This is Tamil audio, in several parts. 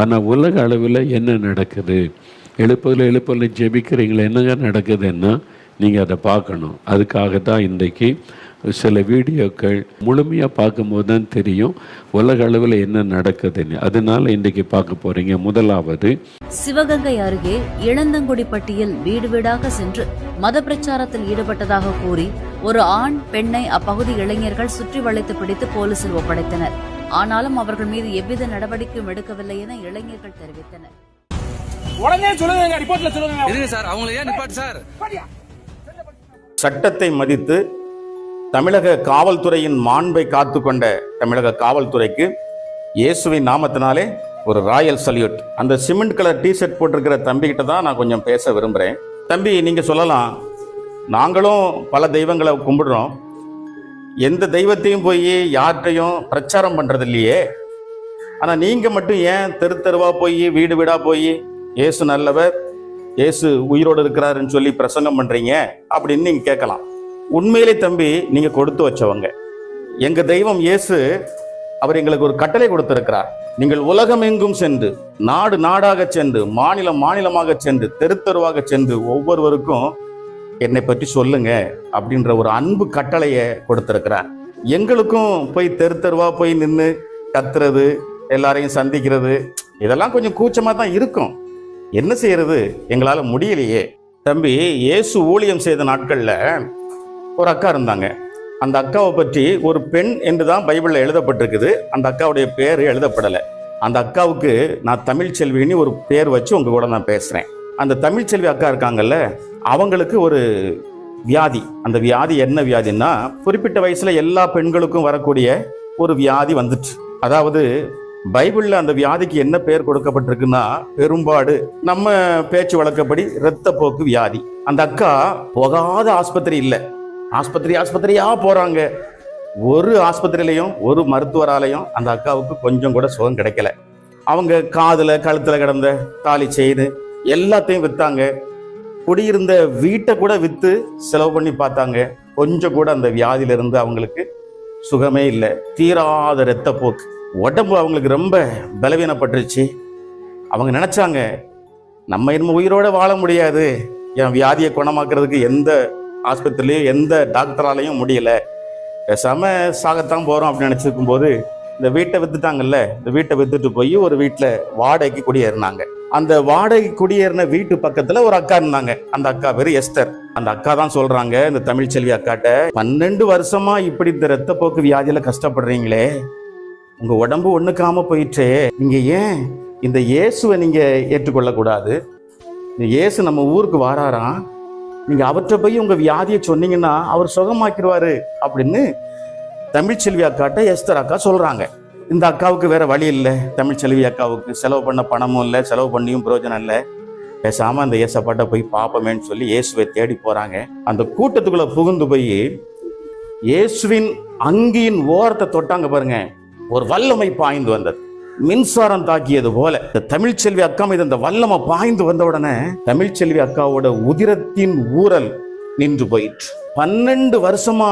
ஆனால் உலக அளவில் என்ன நடக்குது? எழுப்பதில் எழுப்பதில் ஜெபிக்கிறீங்களே? என்னங்க நடக்குதுன்னா நீங்கள் அதை பார்க்கணும். அதுக்காக தான் இன்றைக்கு சில வீடியோக்கள் முழுமையாக பார்க்கும்போது தான் தெரியும் உலக அளவில் என்ன நடக்குதுன்னு. அதனால இன்றைக்கு பார்க்க போறீங்க. முதலாவது சிவகங்கை அருகே இளந்தங்குடிப்பட்டியில் வீடு வீடாக சென்று மத பிரச்சாரத்தில் ஈடுபட்டதாக கூறி ஒரு ஆண் பெண்ணை அப்பகுதி இளைஞர்கள் சுற்றி வளைத்து பிடித்து போலீசில் ஒப்படைத்தனர். ஆனாலும் அவர்கள் மீது எவ்வித நடவடிக்கையும் எடுக்கவில்லை என இளைஞர்கள் தெரிவித்தனர். உடனே சொல்லுங்க ரிப்போர்ட்ல சொல்லுங்க. இருங்க சார் அவங்களை ஏன் நிப்பாட்டு சார்? சட்டத்தை மதித்து தமிழக காவல்துறையின் மாண்பை காத்துக்கொண்ட தமிழக காவல்துறைக்கு இயேசுவின் நாமத்தினாலே ஒரு ராயல் சல்யூட். அந்த சிமெண்ட் கலர் டிஷர்ட் போட்டிருக்கிற தம்பிக்கிட்ட தான் நான் கொஞ்சம் பேச விரும்புகிறேன் தம்பி நீங்கள் சொல்லலாம். நாங்களும் பல தெய்வங்களை கும்பிடுறோம். எந்த தெய்வத்தையும் போய் யார்கிட்டையும் பிரச்சாரம் பண்ணுறது இல்லையே ஆனால் நீங்கள் மட்டும் ஏன் தெரு தெருவாக போய் வீடு வீடாக போய் இயேசு நல்லவர் இயேசு உயிரோடு இருக்கிறாருன்னு சொல்லி பிரசங்கம் பண்ணுறீங்க அப்படின்னு நீங்கள் கேட்கலாம். உண்மையிலே தம்பி நீங்கள் கொடுத்து வச்சவங்க. எங்கள் தெய்வம் இயேசு அவர் எங்களுக்கு ஒரு கட்டளை கொடுத்திருக்கிறார். நீங்கள் உலகமெங்கும் சென்று நாடு நாடாக சென்று மாநிலம் மாநிலமாக சென்று தெரு தெருவாக சென்று ஒவ்வொருவருக்கும் என்னை பற்றி சொல்லுங்க அப்படின்ற ஒரு அன்பு கட்டளையை கொடுத்துருக்கிறார். எங்களுக்கும் போய் தெரு தெருவாக போய் நின்று கத்துறது எல்லாரையும் சந்திக்கிறது இதெல்லாம் கொஞ்சம் கூச்சமாக தான் இருக்கும். என்ன செய்யறது? எங்களால் முடியலையே. தம்பி இயேசு ஊழியம் செய்த நாட்களில் ஒரு அக்கா இருந்தாங்க. அந்த அக்காவை பற்றி ஒரு பெண் என்று தான் பைபிளில் எழுதப்பட்டிருக்குது. அந்த அக்காவுடைய பேர் எழுதப்படலை. அந்த அக்காவுக்கு நான் தமிழ் செல்வின்னு ஒரு பேர் வச்சு உங்கள் கூட நான் பேசுகிறேன் அந்த தமிழ் செல்வி அக்கா இருக்காங்கல்ல அவங்களுக்கு ஒரு வியாதி. அந்த வியாதி என்ன வியாதின்னா குறிப்பிட்ட வயசில் எல்லா பெண்களுக்கும் வரக்கூடிய ஒரு வியாதி வந்துட்டு அதாவது பைபிளில் அந்த வியாதிக்கு என்ன பெயர் கொடுக்கப்பட்டிருக்குன்னா பெரும்பாடு. நம்ம பேச்சு வழக்கப்படி இரத்தப்போக்கு வியாதி. அந்த அக்கா போகாத ஆஸ்பத்திரி இல்லை. ஆஸ்பத்திரி ஆஸ்பத்திரியாக போகிறாங்க ஒரு ஆஸ்பத்திரியிலையும் ஒரு மருத்துவராலையும் அந்த அக்காவுக்கு கொஞ்சம் கூட சுகம் கிடைக்கல. அவங்க காதில் கழுத்தில் கிடந்த தாலி செயின் எல்லாத்தையும் விற்றாங்க குடியிருந்த வீட்டை கூட விற்று செலவு பண்ணி பார்த்தாங்க. கொஞ்சம் கூட அந்த வியாதியில இருந்து அவங்களுக்கு சுகமே இல்லை. தீராத இரத்தப்போக்கு உடம்பு அவங்களுக்கு ரொம்ப பலவீனப்பட்டுருச்சு. அவங்க நினச்சாங்க நம்ம இனிமே உயிரோடு வாழ முடியாது. என் வியாதியை குணமாக்குறதுக்கு எந்த ஆஸ்பத்திரிலையும் எந்த டாக்டராலையும் முடியலை. பேசாமல் சாகத்தான் போகிறோம் அப்படின்னு நினச்சிருக்கும் போது இந்த வீட்டை விற்றுட்டாங்கல்ல இந்த வீட்டை விற்றுட்டு போய் ஒரு வீட்டில் வாடகைக்கு குடியேறினாங்க. அந்த வாடகை குடியேறின வீட்டு பக்கத்துல ஒரு அக்கா இருந்தாங்க. அந்த அக்கா பேரு எஸ்தர். அந்த அக்கா தான் சொல்றாங்க இந்த தமிழ் செல்வி அக்காட்ட பன்னெண்டு வருஷமா இப்படி இந்த ரத்தப்போக்கு வியாதியில கஷ்டப்படுறீங்களே. உங்க உடம்பு ஒண்ணுக்காம போயிட்டே நீங்க ஏன் இந்த இயேசுவை நீங்க ஏற்றுக்கொள்ள கூடாது இந்த இயேசு நம்ம ஊருக்கு வாராராம் நீங்க அவற்றை போய் உங்க வியாதியை சொன்னீங்கன்னா அவர் சுகமாக்கிடுவாரு. அப்படின்னு தமிழ்ச்செல்வி அக்காட்ட எஸ்தர் அக்கா சொல்றாங்க. இந்த அக்காவுக்கு வேற வழி இல்லை. தமிழ்ச்செல்வி அக்காவுக்கு. செலவு பண்ண பணமும் இல்லை செலவு பண்ணியும் பிரயோஜனம் இல்லை. பேசாம அந்த ஏசப்பாட்ட போய் பார்ப்போமேன்னு சொல்லி இயேசுவை தேடி போறாங்க. அந்த கூட்டத்துக்குள்ள புகுந்து போய் இயேசுவின் அங்கியின் ஓரத்தை தொட்டாங்க பாருங்க. ஒரு வல்லமை பாய்ந்து வந்தது. மின்சாரம் தாக்கியது போல. இந்த தமிழ்ச்செல்வி அக்கா மீது அந்த வல்லமை பாய்ந்து வந்த உடனே தமிழ்ச்செல்வி அக்காவோட உதிரத்தின் ஊரல் நின்று போயிற்று. பன்னெண்டு வருஷமா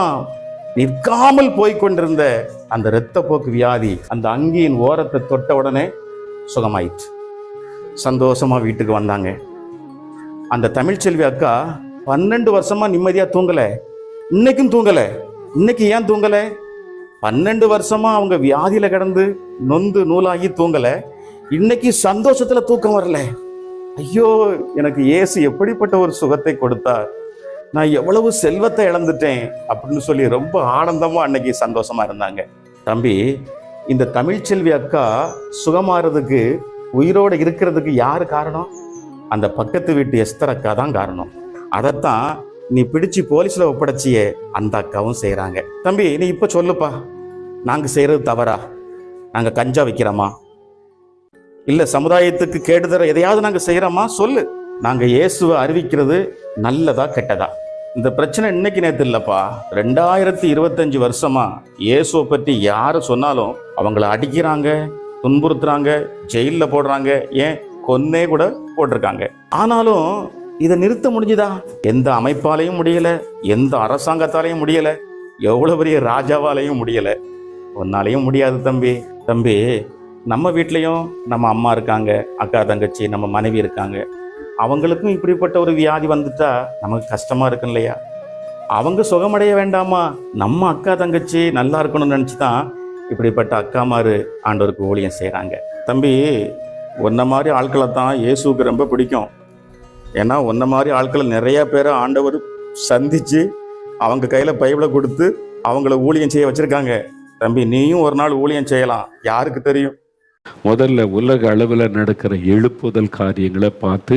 நிற்காமல் போய்கொண்டிருந்த அந்த இரத்தப்போக்கு வியாதி அந்த அங்கியின் ஓரத்தை தொட்ட உடனே சுகமாயிற்று. சந்தோஷமா வீட்டுக்கு வந்தாங்க. அந்த தமிழ்ச்செல்வி அக்கா பன்னெண்டு வருஷமா நிம்மதியா தூங்கல. இன்னைக்கும் தூங்கல. இன்னைக்கு ஏன் தூங்கல? பன்னெண்டு வருஷமா அவங்க வியாதியில கிடந்து நொந்து நூலாகி தூங்கல. இன்னைக்கு சந்தோஷத்துல தூக்கம் வரல. ஐயோ எனக்கு இயேசு எப்படிப்பட்ட ஒரு சுகத்தை கொடுத்தார். நான் எவ்வளவு செல்வத்தை இழந்துட்டேன் அப்படின்னு சொல்லி ரொம்ப ஆனந்தமாக அன்னைக்கு சந்தோஷமாக இருந்தாங்க. தம்பி இந்த தமிழ்ச்செல்வி அக்கா சுகமாறதுக்கு உயிரோட இருக்கிறதுக்கு யார் காரணம்? அந்த பக்கத்து வீட்டு எஸ்தர் அக்கா தான் காரணம். அதைத்தான் நீ பிடிச்சு போலீஸில் ஒப்படைச்சியே அந்த அக்காவும் செய்கிறாங்க தம்பி நீ இப்போ சொல்லுப்பா. நாங்கள் செய்கிறது தவறா? நாங்கள் கஞ்சா வைக்கிறோமா? இல்லை சமுதாயத்துக்கு கேடுதர எதையாவது நாங்கள் செய்கிறோமா சொல்லு. நாங்கள் இயேசுவை அறிவிக்கிறது நல்லதா கெட்டதா? இந்த பிரச்சனை இன்னைக்கு நேத்து இல்லப்பா. ரெண்டாயிரத்தி இருபத்தஞ்சு வருஷமா இயேசுவை பற்றி யார் சொன்னாலும் அவங்கள அடிக்கிறாங்க துன்புறுத்துறாங்க ஜெயிலில் போடுறாங்க ஏன்? கொன்னே கூட போட்டிருக்காங்க. ஆனாலும் இதை நிறுத்த முடிஞ்சுதா? எந்த அமைப்பாலையும் முடியல எந்த அரசாங்கத்தாலையும் முடியல எவ்வளோ பெரிய ராஜாவாலையும் முடியல. ஒன்னாலையும் முடியாது தம்பி. தம்பி நம்ம வீட்லேயும் நம்ம அம்மா இருக்காங்க அக்கா தங்கச்சி நம்ம மனைவி இருக்காங்க. அவங்களுக்கும் இப்படிப்பட்ட ஒரு வியாதி வந்துட்டா நமக்கு கஷ்டமாக இருக்கும் இல்லையா? அவங்க சுகமடைய வேண்டாமா? நம்ம அக்கா தங்கச்சி நல்லா இருக்கணும்னு நினச்சி தான் இப்படிப்பட்ட அக்காமாரு ஆண்டவருக்கு ஊழியம் செய்கிறாங்க தம்பி ஒன்ன மாதிரி ஆட்களை தான் இயேசுக்கு ரொம்ப பிடிக்கும். ஏன்னா ஒன்ன மாதிரி ஆட்களை நிறைய பேரை ஆண்டவர் சந்தித்து அவங்க கையில் பைபிளை கொடுத்து அவங்கள ஊழியம் செய்ய வச்சுருக்காங்க. தம்பி நீயும் ஒரு நாள் ஊழியம் செய்யலாம். யாருக்கு தெரியும்? முதல்ல உலக அளவில் நடக்கிற எழுப்புதல் காரியங்களை பார்த்து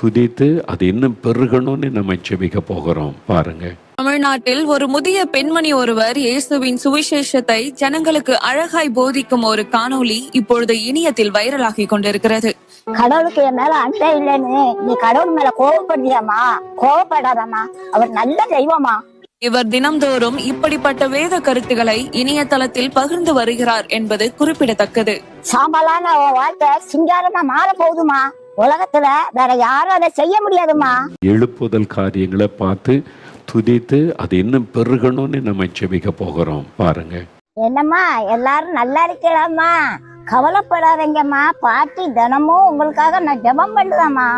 துதித்து அது இன்னும் பெருகணும்னு நம்ம ஜெபிக்க போகிறோம். பாருங்க. தமிழ்நாட்டில் ஒரு முதிய பெண்மணி ஒருவர் இயேசுவின் சுவிசேஷத்தை ஜனங்களுக்கு அழகாய் போதிக்கும் ஒரு காணொளி இப்பொழுது இணையத்தில் வைரலாகி கொண்டிருக்கிறது. கடவுளுக்கு என் மேல அன்பே இல்லைன்னு நீ கடவுள் மேல கோவப்படுறியாமா கோவப்படாதம்மா. அவர் நல்ல தெய்வமா இவர் தினம்தோறும் இப்படிப்பட்ட வேத கருத்துக்களை இணையதளத்தில் பகிர்ந்து வருகிறார் என்பது குறிப்பிடத்தக்கது. சாம்பலான வாழ்க்கை சிங்காரமா மாற போகுதுமா உலகத்துல வேற யாரும் அதை செய்ய முடியாதுமா? எழுப்புதல் காரியங்களை பார்த்து துதித்து அது இன்னும் பெருகணும்னு நம்ம ஜெபிக்க போகிறோம். பாருங்க. என்னம்மா எல்லாரும் நல்லா இருக்கலாமா கவலைப்படாதீங்கம்மா. பாட்டி தினமும் உங்களுக்காக நான் ஜெபம் பண்ணுதம்மா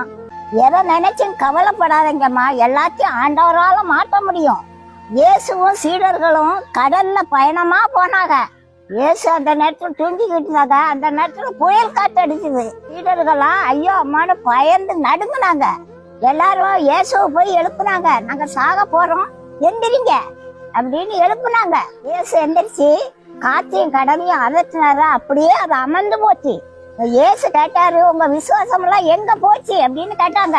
எதை நினைச்சும் கவலைப்படாதீங்கம்மா. எல்லாத்தையும் ஆண்டவரால மாற்ற முடியும். இயேசுவும் சீடர்களும் கடல்ல பயணமா போனாங்க. இயேசு அந்த நேரத்துல தூங்கிக்கிட்டு இருந்தாங்க அந்த நேரத்துல புயல் காத்து அடிச்சுது சீடர்கள்லாம் ஐயோ அம்மானு பயந்து நடுங்குனாங்க. எல்லாரும் இயேசுவை போய் எழுப்புனாங்க. நாங்க சாக போறோம். எந்திரிங்க. அப்படின்னு எழுப்புனாங்க. இயேசு எந்திரிச்சு காத்தையும் கடமையும் அதட்டினாரு அப்படியே அது அமர்ந்து போச்சு. இயேசு கேட்டாரு உங்க விசுவாசம் எல்லாம் எங்க போச்சு? அப்படின்னு கேட்டாங்க.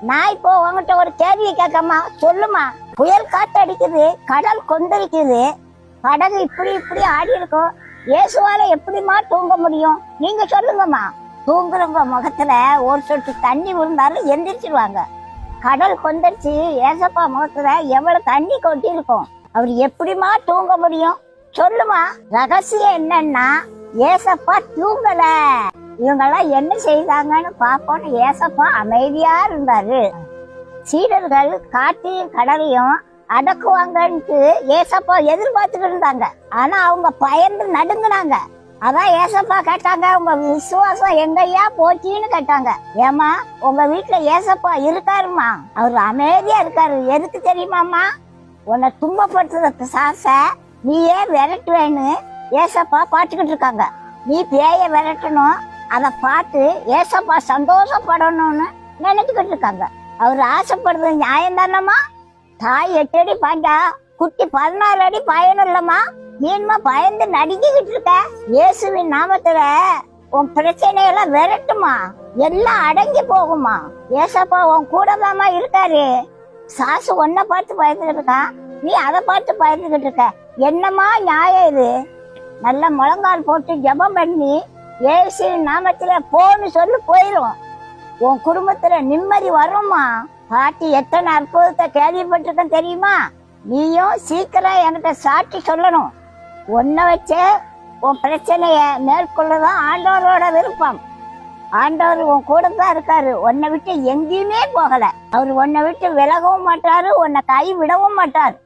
நான் இப்போ உங்ககிட்ட ஒரு கேள்வி கேட்கமா சொல்லுமா? புயல் காத்து அடிக்குது கடல் கொந்தளிக்குது. படகு இப்படி இப்படி ஆடி இருக்கும். இயேசுவால எப்படிம்மா தூங்க முடியும்? நீங்க சொல்லுங்கம்மா. தூங்குறவங்க முகத்துல ஒரு சொட்டு தண்ணி விழுந்தாலும் எந்திரிச்சிருவாங்க. கடல் கொந்தரிச்சு ஏசப்பா முகத்துல எவ்வளவு தண்ணி கொட்டி இருக்கும் அவர் எப்படிம்மா தூங்க முடியும்? சொல்லுமா. ரகசியம் என்னன்னா ஏசப்பா தூங்கல. இவங்கெல்லாம் என்ன செய்தாங்கன்னு பார்ப்போம்னு ஏசப்பா அமைதியா இருந்தாரு. சீடர்கள் காட்டையும் கடலையும் அடக்குவாங்கன்ட்டு ஏசப்பா எதிர்பார்த்துக்கிட்டு இருந்தாங்க. ஆனா அவங்க பயந்து நடுங்குனாங்க. அதான் ஏசப்பா கேட்டாங்க உங்க விசுவாசம் எங்கய்யா போச்சின்னு கேட்டாங்க. ஏமா உங்க வீட்டுல ஏசப்பா இருக்காருமா அவர் அமைதியா இருக்காரு. எதுக்கு தெரியுமாமா உன்னை துன்பப்படுத்துறதுக்கு சாச நீயே விரட்டுவேன்னு ஏசப்பா பாட்டுக்கிட்டு இருக்காங்க. நீ பேய விரட்டணும் அதை பார்த்து ஏசப்பா சந்தோஷப்படணும்னு நினைச்சுக்கிட்டு இருக்காங்க. அவர் ஆசைப்படுறது நியாயம் தானம்மா? தாய் எட்டு அடி பாண்டா குட்டி பதினாறு அடி பாயணும் இல்லம்மா? நீன்மா பயந்து நடுங்கிக்கிட்டு இருக்க. இயேசுவின் நாமத்துல உன் பிரச்சனையெல்லாம் விரட்டுமா? எல்லாம் அடங்கி போகுமா? ஏசப்பா உன் கூட இருக்காரு. சாசு ஒன்ன பார்த்து பயந்துகிட்டு இருக்கான் நீ அதை பார்த்து பயந்துகிட்டு இருக்க. என்னம்மா நியாயம் இது? நல்ல முழங்கால் போட்டு ஜெபம் பண்ணி ஏசுவின் நாமத்துல போன்னு சொல்லி போயிரும். உன் குடும்பத்துல நிம்மதி வரும்மா பாட்டி எத்தனை அற்புதத்தை கேள்விப்பட்டிருக்கேன் தெரியுமா? நீயும் சீக்கிரம் என்கிட்ட சாட்சி சொல்லணும். உன்னை வச்சே உன் பிரச்சனைய மேற்கொள்ளதான் ஆண்டவரோட விருப்பம். ஆண்டவர் உன் கூட தான் இருக்காரு. உன்னை விட்டு எங்கேயுமே போகல. அவர் உன்னை விட்டு விலகவும் மாட்டாரு உன்னை கை விடவும் மாட்டார்.